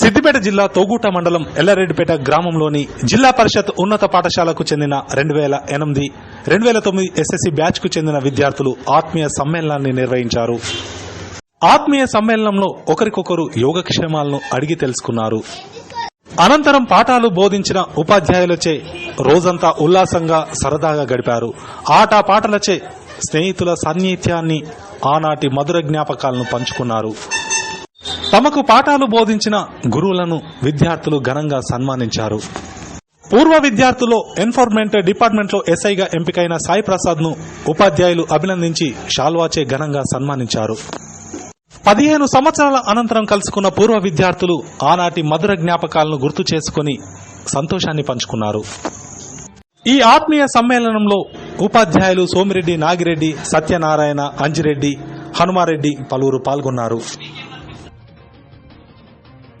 సిద్దిపేట జిల్లా తోగూట మండలం ఎల్లారెడ్డిపేట గ్రామంలోని జిల్లా పరిషత్ ఉన్నత పాఠశాలకు చెందిన రెండు వేల ఎనిమిది రెండు వేల తొమ్మిది ఎస్ఎస్సి బ్యాచ్కు చెందిన విద్యార్థులు ఆత్మీయ సమ్మేళనాన్ని నిర్వహించారు. ఆత్మీయ సమ్మేళనంలో ఒకరికొకరు యోగక్షేమాలను అడిగి తెలుసుకున్నారు. అనంతరం పాఠాలు బోధించిన ఉపాధ్యాయులచే రోజంతా ఉల్లాసంగా సరదాగా గడిపారు. ఆట పాటలచే స్నేహితుల సాన్నిహిత్యాన్ని ఆనాటి మధుర జ్ఞాపకాలను పంచుకున్నారు. తమకు పాఠాలు బోధించిన గురువులను విద్యార్థులు ఘనంగా సన్మానించారు. పూర్వ విద్యార్థుల్లో ఎన్ఫోర్స్మెంట్ డిపార్ట్మెంట్లో ఎస్ఐగా ఎంపికైన సాయి ప్రసాద్ను ఉపాధ్యాయులు అభినందించి షాల్వాచే ఘనంగా సన్మానించారు. పదిహేను సంవత్సరాల అనంతరం కలుసుకున్న పూర్వ విద్యార్థులు ఆనాటి మధుర జ్ఞాపకాలను గుర్తు చేసుకుని సంతోషాన్ని పంచుకున్నారు. ఈ ఆత్మీయ సమ్మేళనంలో ఉపాధ్యాయులు సోమిరెడ్డి నాగిరెడ్డి సత్యనారాయణ అంజిరెడ్డి హనుమారెడ్డి పలువురు పాల్గొన్నారు.